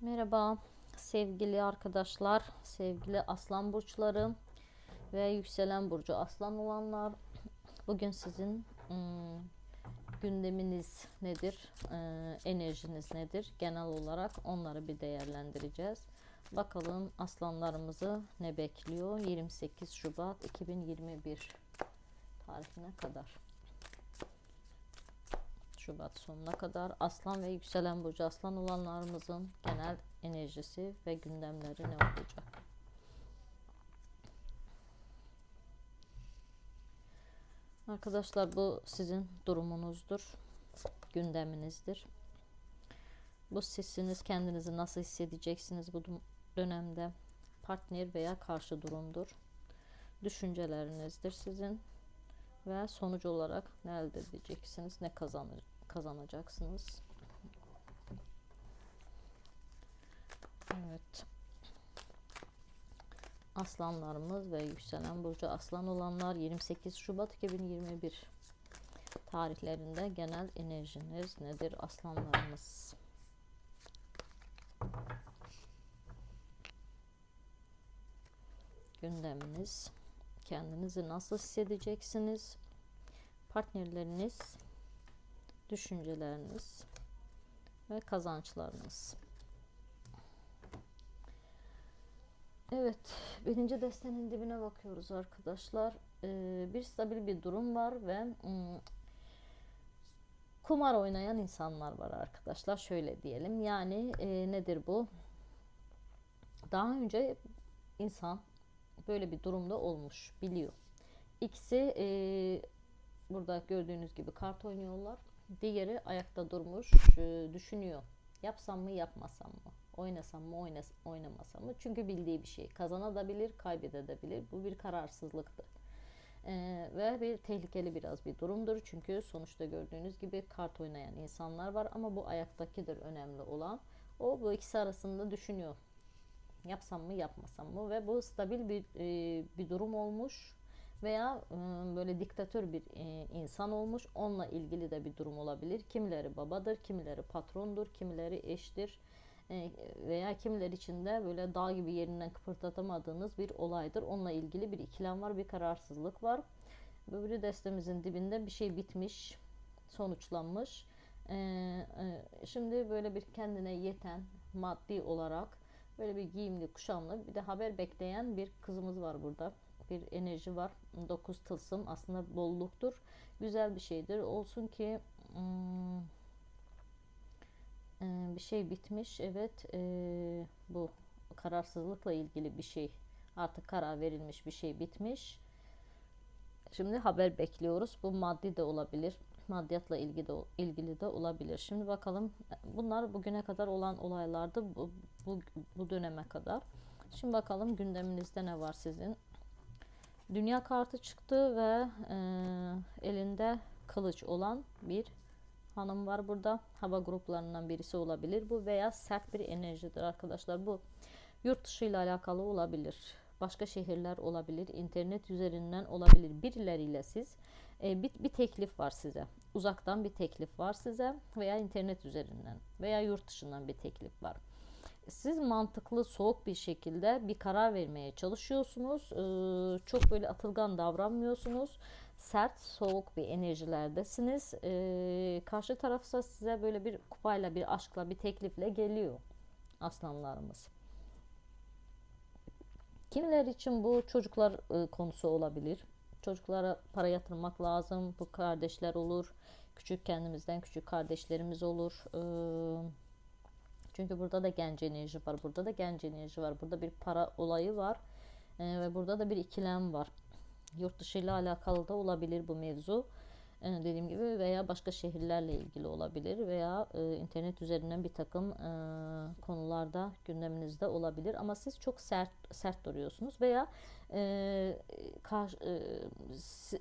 Merhaba sevgili arkadaşlar, sevgili aslan burçları ve yükselen burcu aslan olanlar. Bugün sizin ım, gündeminiz nedir, Ee, enerjiniz nedir? Genel olarak onları bir değerlendireceğiz. Bakalım aslanlarımızı ne bekliyor 28 Şubat 2021 tarihine kadar. Şubat sonuna kadar aslan ve yükselen burcu aslan olanlarımızın genel enerjisi ve gündemleri ne olacak? Arkadaşlar bu sizin durumunuzdur. Gündeminizdir. Bu sizsiniz. Kendinizi nasıl hissedeceksiniz bu dönemde? Partner veya karşı durumdur. Düşüncelerinizdir sizin ve sonuç olarak ne elde edeceksiniz, ne kazanır, kazanacaksınız. Evet. Aslanlarımız ve yükselen burcu aslan olanlar 28 Şubat 2021 tarihlerinde genel enerjiniz nedir aslanlarımız? Gündeminiz kendinizi nasıl hissedeceksiniz? Partnerleriniz, düşünceleriniz ve kazançlarınız. Evet, birinci destenin dibine bakıyoruz arkadaşlar. Ee, bir stabil bir durum var ve ım, kumar oynayan insanlar var arkadaşlar. Şöyle diyelim. Yani e, nedir bu? Daha önce insan böyle bir durumda olmuş biliyor. İkisi e, burada gördüğünüz gibi kart oynuyorlar. Diğeri ayakta durmuş e, düşünüyor. Yapsam mı yapmasam mı? Oynasam mı oynas oynamasam mı? Çünkü bildiği bir şey. Kazanabilir, kaybedebilir. Bu bir kararsızlıktır. Ee, ve bir tehlikeli biraz bir durumdur. Çünkü sonuçta gördüğünüz gibi kart oynayan insanlar var ama bu ayaktakidir önemli olan. O bu ikisi arasında düşünüyor yapsam mı yapmasam mı ve bu stabil bir e, bir durum olmuş veya böyle diktatör bir e, insan olmuş. Onunla ilgili de bir durum olabilir. Kimileri babadır kimileri patrondur kimileri eştir e, veya kimileri için de böyle dağ gibi yerinden kıpırdatamadığınız bir olaydır. Onunla ilgili bir ikilem var bir kararsızlık var. Böyle destemizin dibinde bir şey bitmiş sonuçlanmış. E, şimdi böyle bir kendine yeten maddi olarak Böyle bir giyimli, kuşamlı bir de haber bekleyen bir kızımız var burada. Bir enerji var. Dokuz tılsım aslında bolluktur. Güzel bir şeydir. Olsun ki hmm, e, bir şey bitmiş. Evet e, bu kararsızlıkla ilgili bir şey. Artık karar verilmiş bir şey bitmiş. Şimdi haber bekliyoruz. Bu maddi de olabilir maddiyatla ilgili de, ilgili de olabilir. Şimdi bakalım bunlar bugüne kadar olan olaylardı bu, bu, bu döneme kadar. Şimdi bakalım gündeminizde ne var sizin? Dünya kartı çıktı ve e, elinde kılıç olan bir hanım var burada. Hava gruplarından birisi olabilir bu veya sert bir enerjidir arkadaşlar. Bu yurt dışı ile alakalı olabilir. Başka şehirler olabilir. internet üzerinden olabilir. Birileriyle siz e, bir, bir teklif var size. Uzaktan bir teklif var size veya internet üzerinden veya yurt dışından bir teklif var. Siz mantıklı, soğuk bir şekilde bir karar vermeye çalışıyorsunuz. Ee, çok böyle atılgan davranmıyorsunuz. Sert, soğuk bir enerjilerdesiniz. Ee, karşı tarafsa size böyle bir kupayla, bir aşkla, bir teklifle geliyor aslanlarımız. Kimiler için bu çocuklar e, konusu olabilir Çocuklara para yatırmak lazım. Bu kardeşler olur. Küçük kendimizden küçük kardeşlerimiz olur. Ee, çünkü burada da genç enerji var. Burada da genç enerji var. Burada bir para olayı var. Ee, ve burada da bir ikilem var. Yurt dışı ile alakalı da olabilir bu mevzu. Ee, dediğim gibi veya başka şehirlerle ilgili olabilir veya e, internet üzerinden bir takım e, konularda gündeminizde olabilir. Ama siz çok sert sert duruyorsunuz veya e, kar, e,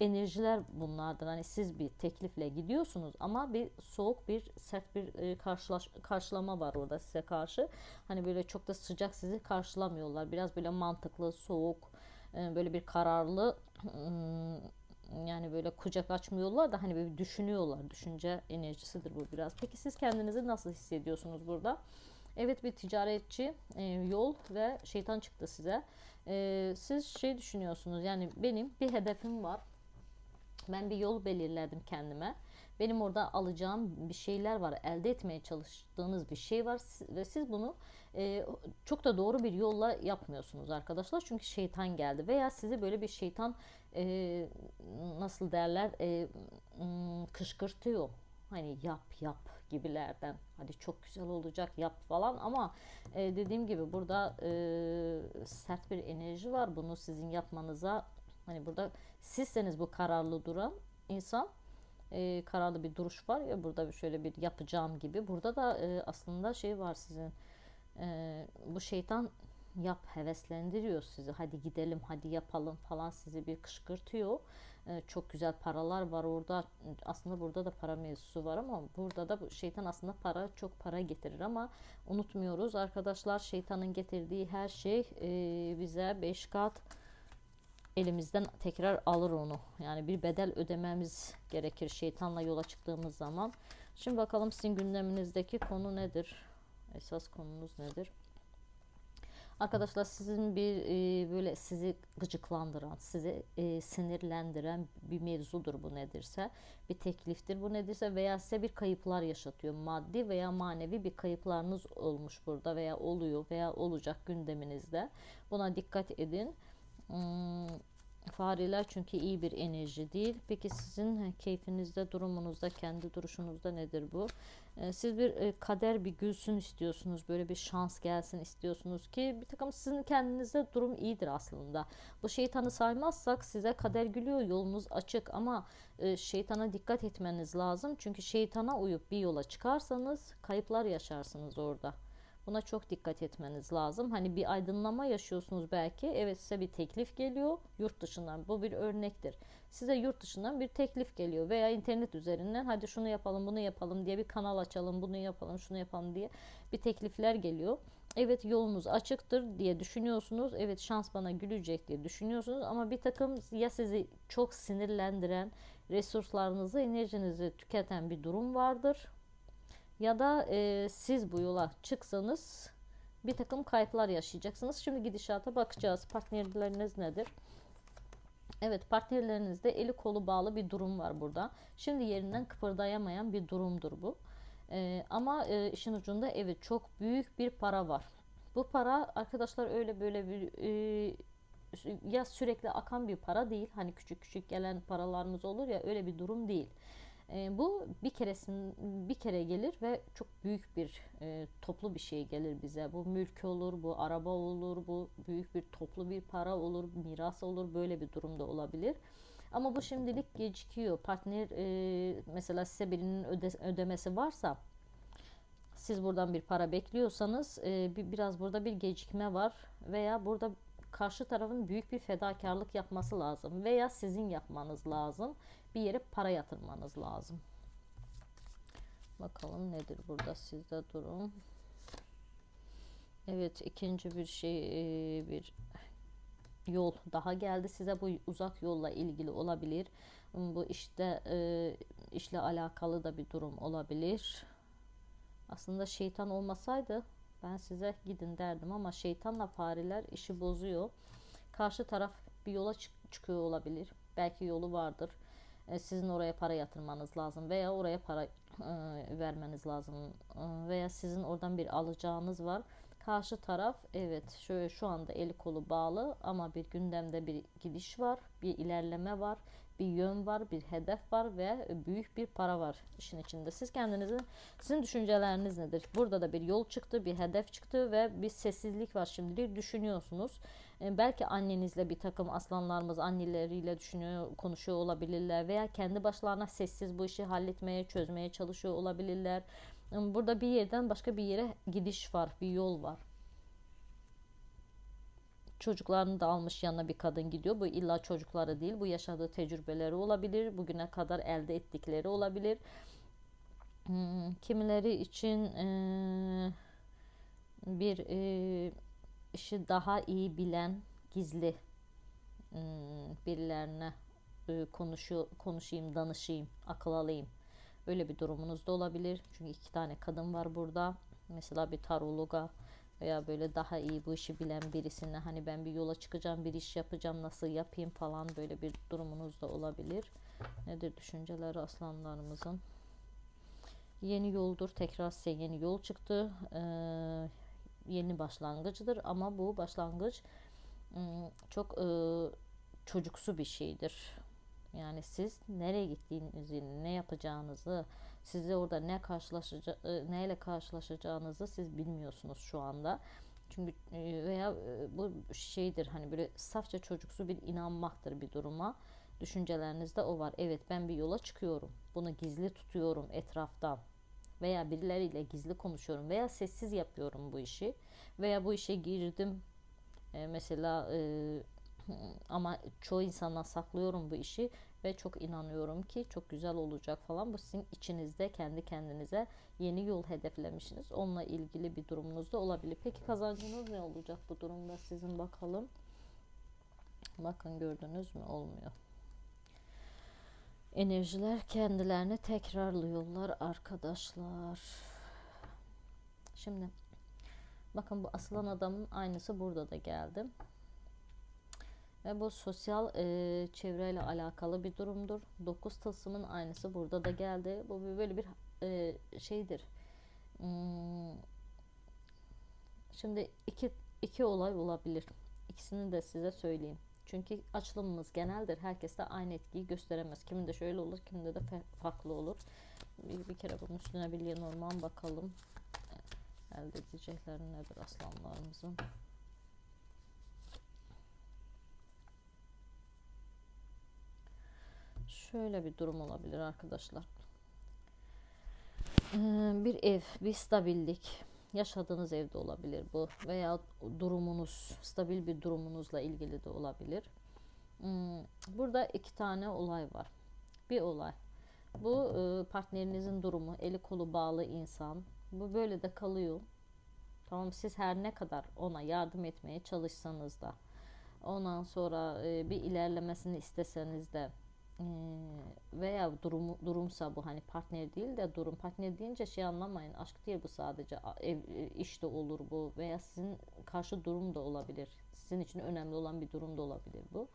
enerjiler bunlardır. Hani siz bir teklifle gidiyorsunuz ama bir soğuk bir sert bir e, karşılaş, karşılama var orada size karşı. Hani böyle çok da sıcak sizi karşılamıyorlar. Biraz böyle mantıklı soğuk e, böyle bir kararlı yani böyle kucak açmıyorlar da hani böyle düşünüyorlar. Düşünce enerjisidir bu biraz. Peki siz kendinizi nasıl hissediyorsunuz burada? Evet bir ticaretçi e, yol ve şeytan çıktı size. E, siz şey düşünüyorsunuz yani benim bir hedefim var. Ben bir yol belirledim kendime. Benim orada alacağım bir şeyler var. Elde etmeye çalıştığınız bir şey var ve siz bunu e, çok da doğru bir yolla yapmıyorsunuz arkadaşlar. Çünkü şeytan geldi veya sizi böyle bir şeytan e, nasıl derler e, kışkırtıyor. Hani yap yap gibilerden. Hadi çok güzel olacak yap falan ama e, dediğim gibi burada e, sert bir enerji var. Bunu sizin yapmanıza hani burada sizseniz bu kararlı duran insan e, kararlı bir duruş var ya burada şöyle bir yapacağım gibi. Burada da e, aslında şey var sizin e, bu şeytan yap heveslendiriyor sizi. Hadi gidelim, hadi yapalım falan sizi bir kışkırtıyor. Ee, çok güzel paralar var orada. Aslında burada da para mevzusu var ama burada da bu şeytan aslında para çok para getirir ama unutmuyoruz arkadaşlar şeytanın getirdiği her şey e, bize 5 kat elimizden tekrar alır onu. Yani bir bedel ödememiz gerekir şeytanla yola çıktığımız zaman. Şimdi bakalım sizin gündeminizdeki konu nedir? Esas konunuz nedir? Arkadaşlar sizin bir e, böyle sizi gıcıklandıran, sizi e, sinirlendiren bir mevzudur bu nedirse. Bir tekliftir bu nedirse veya size bir kayıplar yaşatıyor. Maddi veya manevi bir kayıplarınız olmuş burada veya oluyor veya olacak gündeminizde. Buna dikkat edin. Hmm, fareler çünkü iyi bir enerji değil. Peki sizin keyfinizde, durumunuzda, kendi duruşunuzda nedir bu? Ee, siz bir e, kader bir gülsün istiyorsunuz. Böyle bir şans gelsin istiyorsunuz ki bir takım sizin kendinizde durum iyidir aslında. Bu şeytanı saymazsak size kader gülüyor. Yolunuz açık ama e, şeytana dikkat etmeniz lazım. Çünkü şeytana uyup bir yola çıkarsanız kayıplar yaşarsınız orada. Buna çok dikkat etmeniz lazım. Hani bir aydınlama yaşıyorsunuz belki. Evet size bir teklif geliyor yurt dışından. Bu bir örnektir. Size yurt dışından bir teklif geliyor veya internet üzerinden hadi şunu yapalım bunu yapalım diye bir kanal açalım bunu yapalım şunu yapalım diye bir teklifler geliyor. Evet yolunuz açıktır diye düşünüyorsunuz. Evet şans bana gülecek diye düşünüyorsunuz ama bir takım ya sizi çok sinirlendiren, resurslarınızı, enerjinizi tüketen bir durum vardır ya da e, siz bu yola çıksanız bir takım kayıplar yaşayacaksınız. Şimdi gidişata bakacağız. Partnerleriniz nedir? Evet partnerlerinizde eli kolu bağlı bir durum var burada. Şimdi yerinden kıpırdayamayan bir durumdur bu. Ee, ama e, işin ucunda evet çok büyük bir para var. Bu para arkadaşlar öyle böyle bir e, ya sürekli akan bir para değil. Hani küçük küçük gelen paralarınız olur ya öyle bir durum değil. E, bu bir keresin bir kere gelir ve çok büyük bir e, toplu bir şey gelir bize. Bu mülk olur, bu araba olur, bu büyük bir toplu bir para olur, miras olur, böyle bir durumda olabilir. Ama bu şimdilik gecikiyor. Partner e, mesela size birinin öde, ödemesi varsa siz buradan bir para bekliyorsanız e, bir, biraz burada bir gecikme var veya burada karşı tarafın büyük bir fedakarlık yapması lazım veya sizin yapmanız lazım. Bir yere para yatırmanız lazım. Bakalım nedir burada sizde durum. Evet ikinci bir şey e, bir yol daha geldi size bu uzak yolla ilgili olabilir. Bu işte e, işle alakalı da bir durum olabilir. Aslında şeytan olmasaydı ben size gidin derdim ama şeytanla fareler işi bozuyor. Karşı taraf bir yola çık çıkıyor olabilir. Belki yolu vardır. E, sizin oraya para yatırmanız lazım veya oraya para e, vermeniz lazım e, veya sizin oradan bir alacağınız var. Karşı taraf evet şöyle şu anda eli kolu bağlı ama bir gündemde bir gidiş var, bir ilerleme var bir yön var, bir hedef var ve büyük bir para var işin içinde. Siz kendinizi, sizin düşünceleriniz nedir? Burada da bir yol çıktı, bir hedef çıktı ve bir sessizlik var şimdilik düşünüyorsunuz. E, belki annenizle bir takım aslanlarımız anneleriyle düşünüyor, konuşuyor olabilirler veya kendi başlarına sessiz bu işi halletmeye, çözmeye çalışıyor olabilirler. E, burada bir yerden başka bir yere gidiş var, bir yol var çocuklarını da almış yanına bir kadın gidiyor. Bu illa çocukları değil. Bu yaşadığı tecrübeleri olabilir. Bugüne kadar elde ettikleri olabilir. Hmm, kimileri için e, bir e, işi daha iyi bilen gizli hmm, birilerine e, konuşuyor, konuşayım, danışayım, akıl alayım. Öyle bir durumunuz da olabilir. Çünkü iki tane kadın var burada. Mesela bir tarologa veya böyle daha iyi bu işi bilen birisine hani ben bir yola çıkacağım, bir iş yapacağım, nasıl yapayım falan böyle bir durumunuz da olabilir. Nedir düşünceleri aslanlarımızın? Yeni yoldur. Tekrar size yeni yol çıktı. Ee, yeni başlangıcıdır ama bu başlangıç ım, çok e, çocuksu bir şeydir. Yani siz nereye gittiğinizi, ne yapacağınızı, size orada ne karşılaşaca e, neyle karşılaşacağınızı siz bilmiyorsunuz şu anda. Çünkü e, veya e, bu şeydir hani böyle safça çocuksu bir inanmaktır bir duruma. Düşüncelerinizde o var. Evet ben bir yola çıkıyorum. Bunu gizli tutuyorum etraftan. Veya birileriyle gizli konuşuyorum. Veya sessiz yapıyorum bu işi. Veya bu işe girdim. E, mesela e, ama çoğu insandan saklıyorum bu işi ve çok inanıyorum ki çok güzel olacak falan. Bu sizin içinizde kendi kendinize yeni yol hedeflemişsiniz. Onunla ilgili bir durumunuz da olabilir. Peki kazancınız ne olacak bu durumda sizin bakalım. Bakın gördünüz mü olmuyor. Enerjiler kendilerini tekrarlıyorlar arkadaşlar. Şimdi bakın bu aslan adamın aynısı burada da geldi. Ve bu sosyal e, çevreyle alakalı bir durumdur. Dokuz tılsımın aynısı burada da geldi. Bu böyle bir e, şeydir. Hmm. Şimdi iki, iki olay olabilir. İkisini de size söyleyeyim. Çünkü açılımımız geneldir. Herkes de aynı etkiyi gösteremez. Kiminde şöyle olur, kiminde de farklı olur. Bir, bir kere bunun üstüne bir Lenormand bakalım. Elde edecekleri nedir aslanlarımızın? Şöyle bir durum olabilir arkadaşlar. Ee, bir ev, bir stabillik, yaşadığınız evde olabilir bu veya durumunuz, stabil bir durumunuzla ilgili de olabilir. Hmm, burada iki tane olay var. Bir olay. Bu e, partnerinizin durumu, eli kolu bağlı insan. Bu böyle de kalıyor. Tamam siz her ne kadar ona yardım etmeye çalışsanız da ondan sonra e, bir ilerlemesini isteseniz de veya durum durumsa bu hani partner değil de durum. Partner deyince şey anlamayın aşk değil bu sadece. Ev iş de olur bu veya sizin karşı durum da olabilir. Sizin için önemli olan bir durum da olabilir bu.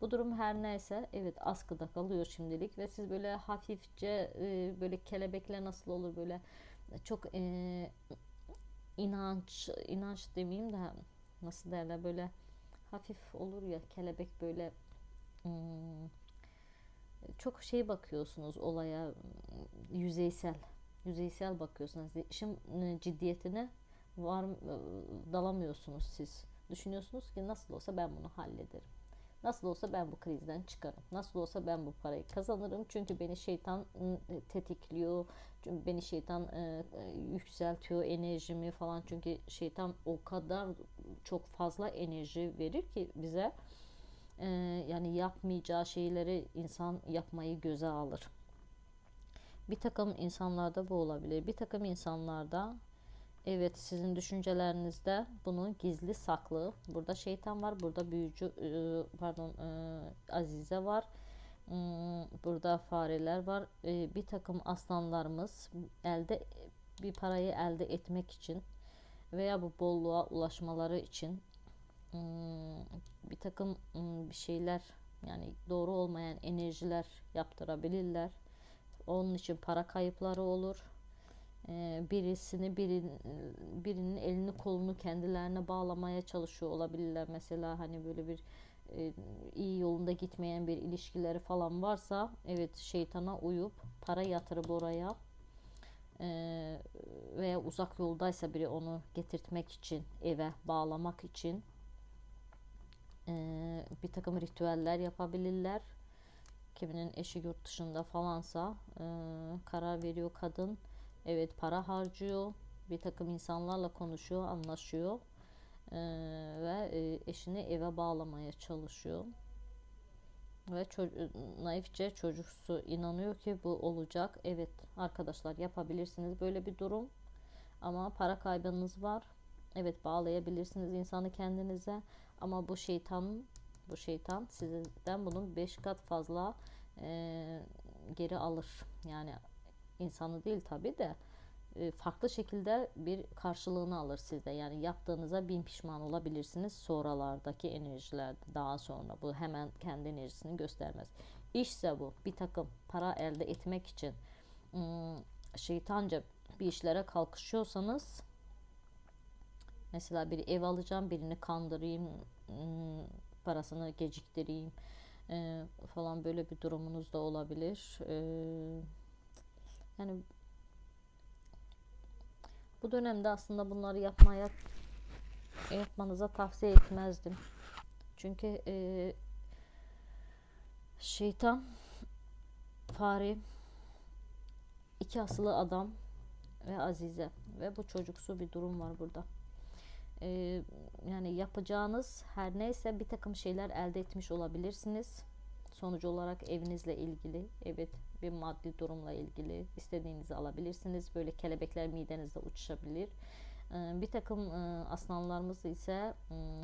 Bu durum her neyse evet askıda kalıyor şimdilik ve siz böyle hafifçe böyle kelebekler nasıl olur böyle çok e, inanç inanç demeyeyim de nasıl derler böyle hafif olur ya kelebek böyle hmm, çok şey bakıyorsunuz olaya yüzeysel yüzeysel bakıyorsunuz. İşin ciddiyetine var dalamıyorsunuz siz. Düşünüyorsunuz ki nasıl olsa ben bunu hallederim. Nasıl olsa ben bu krizden çıkarım. Nasıl olsa ben bu parayı kazanırım. Çünkü beni şeytan tetikliyor. Çünkü beni şeytan yükseltiyor enerjimi falan. Çünkü şeytan o kadar çok fazla enerji verir ki bize e, yani yapmayacağı şeyleri insan yapmayı göze alır. Bir takım insanlarda bu olabilir. Bir takım insanlarda evet sizin düşüncelerinizde bunu gizli saklı. Burada şeytan var, burada büyücü e, pardon e, Azize var. Hmm, burada fareler var. E, bir takım aslanlarımız elde bir parayı elde etmek için veya bu bolluğa ulaşmaları için bir takım hmm, bir şeyler yani doğru olmayan enerjiler yaptırabilirler. Onun için para kayıpları olur. Ee, birisini birin, birinin elini kolunu kendilerine bağlamaya çalışıyor olabilirler. Mesela hani böyle bir e, iyi yolunda gitmeyen bir ilişkileri falan varsa evet şeytana uyup para yatırıp oraya e, veya uzak yoldaysa biri onu getirtmek için eve bağlamak için e, bir takım ritüeller yapabilirler. Kiminin eşi yurt dışında falansa e, karar veriyor kadın. Evet para harcıyor. Bir takım insanlarla konuşuyor, anlaşıyor. E, ve e, eşini eve bağlamaya çalışıyor. Ve naifçe çocuksu inanıyor ki bu olacak. Evet arkadaşlar yapabilirsiniz böyle bir durum. Ama para kaybınız var. Evet bağlayabilirsiniz insanı kendinize ama bu şeytan bu şeytan sizden bunun 5 kat fazla e, geri alır. Yani insanı değil tabi de e, farklı şekilde bir karşılığını alır sizde. Yani yaptığınıza bin pişman olabilirsiniz sonralardaki enerjilerde daha sonra. Bu hemen kendi enerjisini göstermez. İşse bu bir takım para elde etmek için ım, şeytanca bir işlere kalkışıyorsanız mesela bir ev alacağım birini kandırayım ım, parasını geciktireyim e, falan böyle bir durumunuz da olabilir. E, yani bu dönemde aslında bunları yapmaya yapmanıza tavsiye etmezdim. Çünkü e, şeytan, fare, iki asılı adam ve Azize ve bu çocuksu bir durum var burada. Yani yapacağınız her neyse bir takım şeyler elde etmiş olabilirsiniz. Sonuç olarak evinizle ilgili, evet bir maddi durumla ilgili istediğinizi alabilirsiniz. Böyle kelebekler midenizde uçuşabilir. Bir takım aslanlarımız ise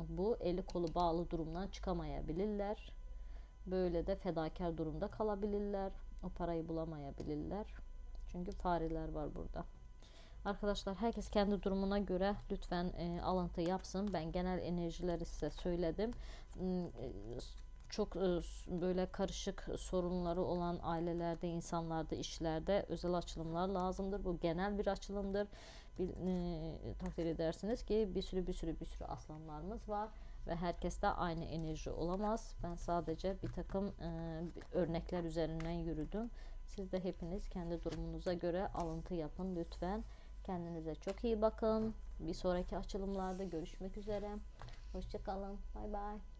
bu eli kolu bağlı durumdan çıkamayabilirler. Böyle de fedakar durumda kalabilirler. O parayı bulamayabilirler. Çünkü fareler var burada. Arkadaşlar herkes kendi durumuna göre lütfen e, alıntı yapsın. Ben genel enerjileri size söyledim. M, e, çok e, böyle karışık sorunları olan ailelerde, insanlarda, işlerde özel açılımlar lazımdır. Bu genel bir açılımdır. Bir, e, takdir edersiniz ki bir sürü bir sürü bir sürü aslanlarımız var ve herkeste aynı enerji olamaz. Ben sadece bir takım e, örnekler üzerinden yürüdüm. Siz de hepiniz kendi durumunuza göre alıntı yapın lütfen. Kendinize çok iyi bakın. Bir sonraki açılımlarda görüşmek üzere. Hoşçakalın. Bay bay.